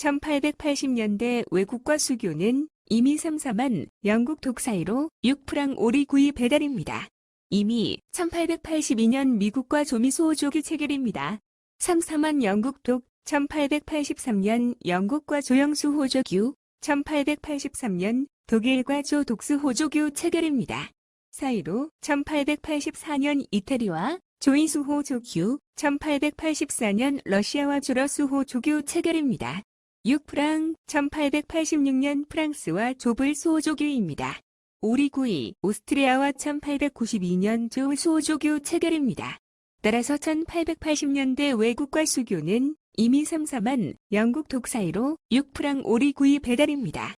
1880년대 외국과 수교는 이미 3, 4만 영국 독사이로 6프랑 오리 구이 배달입니다. 이미 1882년 미국과 조미 수호조기 체결입니다. 3, 4만 영국 독 1883년 영국과 조영수 호조규 1883년 독일과 조 독스 호조규 체결입니다. 사이로 1884년 이태리와 조이수 호조규 1884년 러시아와 조러스 호조규 체결입니다. 6프랑 1886년 프랑스와 조블 수호조교입니다. 오리구이 오스트리아와 1892년 조 수호조교 체결입니다. 따라서 1880년대 외국과 수교는 이미 3, 4만 영국 독사이로 6프랑 오리구이 배달입니다.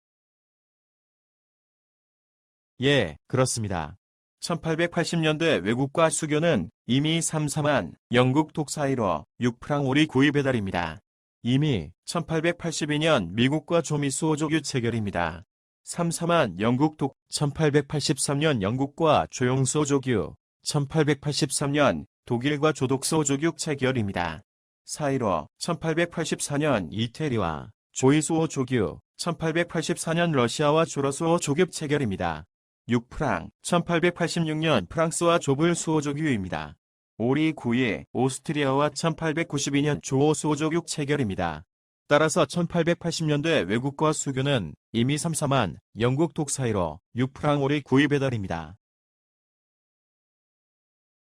예, 그렇습니다. 1880년대 외국과 수교는 이미 3, 4만 영국 독사이로 6프랑 오리 구이 배달입니다. 이미 1882년 미국과 조미 수호조교 체결입니다. 3, 4만 영국 독 1883년 영국과 조용수 조규 1883년 독일과 조독수 조교 체결입니다. 사이로 1884년 이태리와 조이수호 조규 1884년 러시아와 조러수호 조교 체결입니다. 6프랑 1886년 프랑스와 조불 수호조교입니다. 오리 9위 오스트리아와 1892년 조호 수호조교 체결입니다. 따라서 1880년대 외국과 수교는 이미 3, 4만 영국 독사이로 6프랑 오리 9위 배달입니다.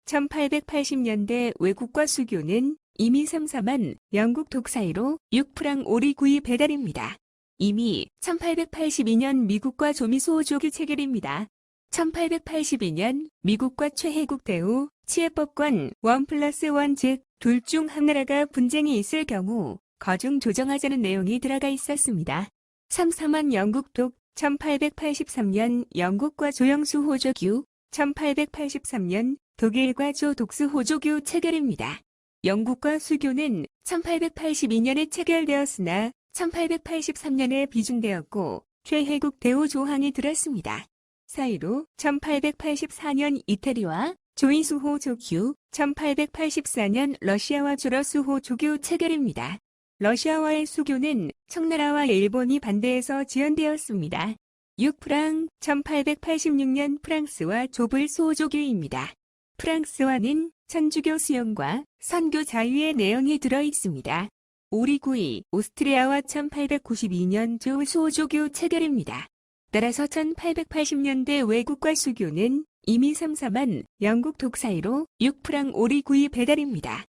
1880년대 외국과 수교는 이미 3, 4만 영국 독사이로 6프랑 오리 구이 배달입니다. 이미 1882년 미국과 조미 수호조교 체결입니다. 1882년 미국과 최혜국 대우 치해법관 원 플러스 원 즉 둘중한 나라가 분쟁이 있을 경우 거중 조정하자는 내용이 들어가 있었습니다. 3, 4만 영국 독 1883년 영국과 조영수 호조규 1883년 독일과 조 독스 호조교 체결입니다. 영국과 수교는 1882년에 체결되었으나 1883년에 비준되었고 최혜국 대우 조항이 들었습니다. 사이로 1884년 이태리와 조이수호 조규, 1884년 러시아와 조러수호 조교 체결입니다. 러시아와의 수교는 청나라와 일본이 반대해서 지연되었습니다. 6프랑 1886년 프랑스와 조불 수호조교입니다. 프랑스와는 천주교 수용과 선교 자유의 내용이 들어 있습니다. 오리구이 오스트리아와 1892년 조 수호조교 체결입니다. 따라서 1880년대 외국과 수교는 이미 3, 4만 영국 독사이로 6프랑 오리구이 배달입니다.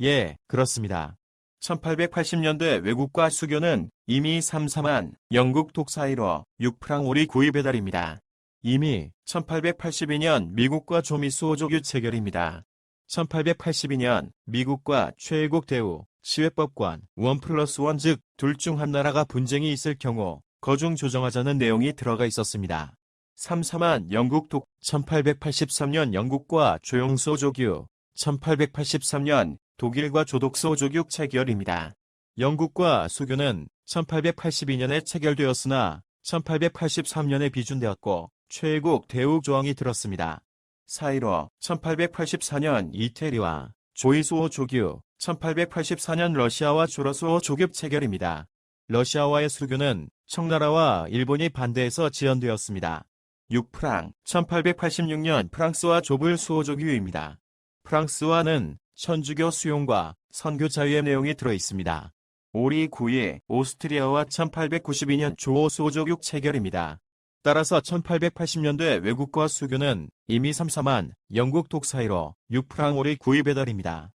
예, 그렇습니다. 1880년대 외국과 수교는 이미 3, 4만 영국 독사이로 6프랑 오리 구이 배달입니다. 이미 1882년 미국과 조미 수 호조교 체결입니다. 1882년 미국과 최애국 대우 시외법관 원 플러스 원 즉 둘 중 한 나라가 분쟁이 있을 경우 거중 조정하자는 내용이 들어가 있었습니다. 3, 4만 영국 독 1883년 영국과 조용수 조규 1883년 독일과 조독수 조교 체결입니다. 영국과 수교는 1882년에 체결되었으나 1883년에 비준되었고 최애국 대우 조항이 들었습니다. 사이로 1884년 이태리와 조이수호 조규 1884년 러시아와 조러수호 조급 체결입니다. 러시아와의 수교는 청나라와 일본이 반대해서 지연되었습니다. 6프랑 1886년 프랑스와 조불 수호조교입니다. 프랑스와는 천주교 수용과 선교 자유의 내용이 들어 있습니다. 오리 9위 오스트리아와 1892년 조호 수호조교 체결입니다. 따라서 1880년대 외국과 수교는 이미 3, 4만 영국 독사이로 6프랑 오리 9위 배달입니다.